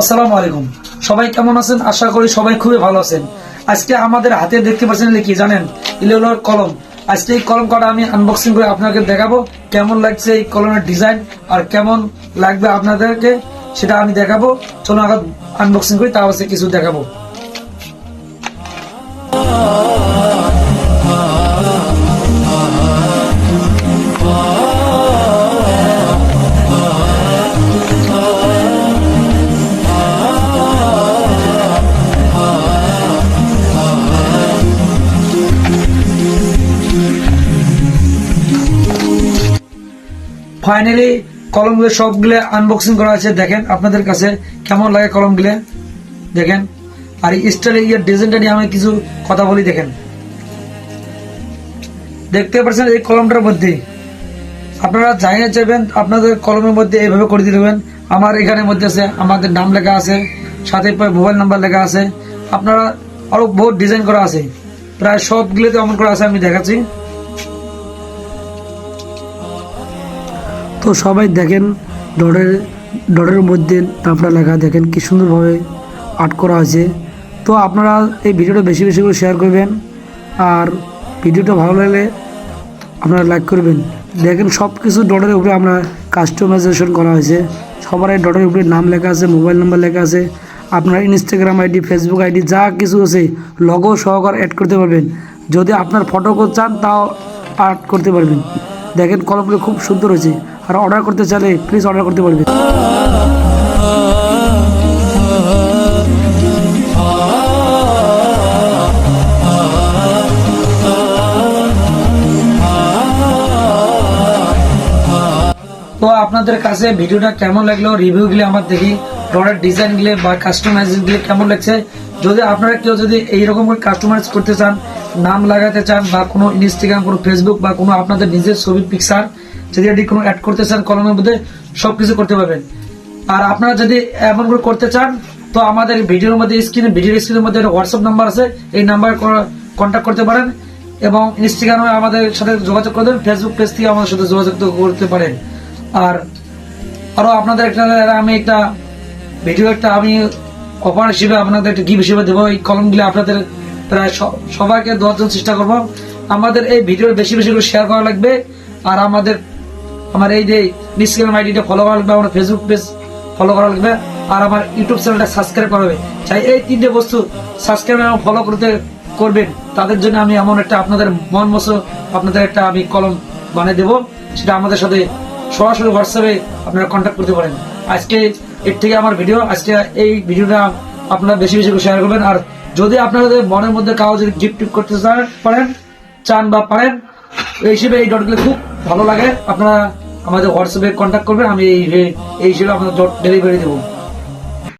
আসসালামু আলাইকুম। সবাই কেমন আছেন? আশা করি সবাই খুবই ভালো আছেন। আজকে আমাদের হাতে দেখতে পাচ্ছেন কি জানেন? ইলেলোর কলম। আজকে এই কলম কটা আমি আনবক্সিং করে আপনাকে দেখাবো কেমন লাগছে এই কলমের ডিজাইন আর কেমন লাগবে আপনাদেরকে সেটা আমি দেখাবো। চলুন আগে আনবক্সিং করি, তারপর কিছু দেখাবো। ফাইনালি কলমগুলো সবগুলো আনবক্সিং করা আছে। দেখেন, আপনাদের কাছে কেমন লাগে কলমগুলো? দেখেন, আর স্টাইল ইয়ার ডিজাইনটা নিয়ে আমি কিছু কথা বলি, দেখেন। দেখতে পাচ্ছেন এই কলমটার মধ্যে। আপনারা জানিয়ে চাইবেন, আপনাদের কলমের মধ্যে এইভাবে করে দিয়ে দেবেন আমার এখানের মধ্যে আছে, আমাদের নাম লেখা আছে, সাথে মোবাইল নাম্বার লেখা আছে। আপনারা আরও বহুত ডিজাইন করা আছে। প্রায় সবগুলোতে অমন করা আছে, আমি দেখাচ্ছি। তো সবাই দেখেন ডটের ডটের মধ্যে নামটা লেখা, দেখেন কি সুন্দরভাবে আর্ট করা হয়েছে। তো আপনারা এই ভিডিওটা বেশি বেশি করে শেয়ার করবেন, আর ভিডিওটা ভালো লাগলে আপনারা লাইক করবেন। দেখেন সব কিছু ডটের উপরে আমরা কাস্টমাইজেশন করা হয়েছে। সবার এই ডটের উপরে নাম লেখা আছে মোবাইল নাম্বার লেখা আছে। আপনার ইনস্টাগ্রাম আইডি ফেসবুক আইডি যা কিছু আছে লগো সহকার অ্যাড করতে পারবেন। যদি আপনার ফটো চান, তাও আর্ট করতে পারবেন। দেখেন কলমগুলো খুব সুন্দর হয়েছে। আর অর্ডার করতে চাইলে প্লিজ অর্ডার করতে পারবে। তো আপনাদের কাছে ভিডিওটা কেমন লাগল? রিভিউ গুলো আমার দেখি প্রোডাক্ট ডিজাইনগুলো বা কাস্টমাইজিংগুলো কেমন লাগছে? যদি আপনারা কেউ যদি এইরকম করে কাস্টমাইজ করতে চান, নাম লাগাতে চান বা কোনো ইনস্টাগ্রাম কোনো ফেসবুক বা কোনো আপনাদের নিজের ছবি পিকচার যদি এটি কোনো অ্যাড করতে চান, কলমের মধ্যে সব কিছু করতে পারবেন। আর আপনারা যদি এমন করে করতে চান, তো আমাদের ভিডিওর মধ্যে স্ক্রিনে ভিডিও স্ক্রিনের মধ্যে একটা হোয়াটসঅ্যাপ নাম্বার আছে, এই নাম্বারে কন্ট্যাক্ট করতে পারেন এবং ইনস্টাগ্রামে আমাদের সাথে যোগাযোগ করে করবেন ফেসবুক পেজ থেকে আমাদের সাথে যোগাযোগ করতে পারেন। আর আরও আপনাদের একটা, আমি একটা ভিডিও একটা আমি অফার হিসেবে আপনাদের একটা গিফট হিসেবে দেবো। এই কলমগুলি আপনাদের প্রায় সবাইকে দেওয়ার জন্য চেষ্টা করব। আমাদের এই ভিডিও বেশি বেশি করে শেয়ার করা লাগবে। আর আমাদের আমার এই যে ইনস্টাগ্রাম আইডিটা ফলো করা লাগবে, আমার ফেসবুক পেজ ফলো করা লাগবে, আর আমার ইউটিউব চ্যানেলটা সাবস্ক্রাইব করা হবে। চাই এই তিনটে বস্তু সাবস্ক্রাইব এবং ফলো করতে করবেন। তাদের জন্য আমি এমন একটা আপনাদের মন মতো আপনাদের একটা আমি কলম বানিয়ে দেবো, সেটা আমাদের সাথে সরাসরি হোয়াটসঅ্যাপে আপনারা কন্ট্যাক্ট করতে পারেন। আজকে এর থেকে আমার ভিডিও আজকে এই ভিডিওটা আপনারা বেশি বেশি শেয়ার করবেন। আর যদি আপনাদের মনের মধ্যে কাউ যদি গিফট করতে চান পারেন, চান বা পারেন, এই হিসেবে এই ডটগুলো খুব ভালো লাগে। আপনারা আমাদের হোয়াটসঅ্যাপে কন্ট্যাক্ট করবেন আমি এই এই হিসেবে আপনার ডেলিভারি দেবো।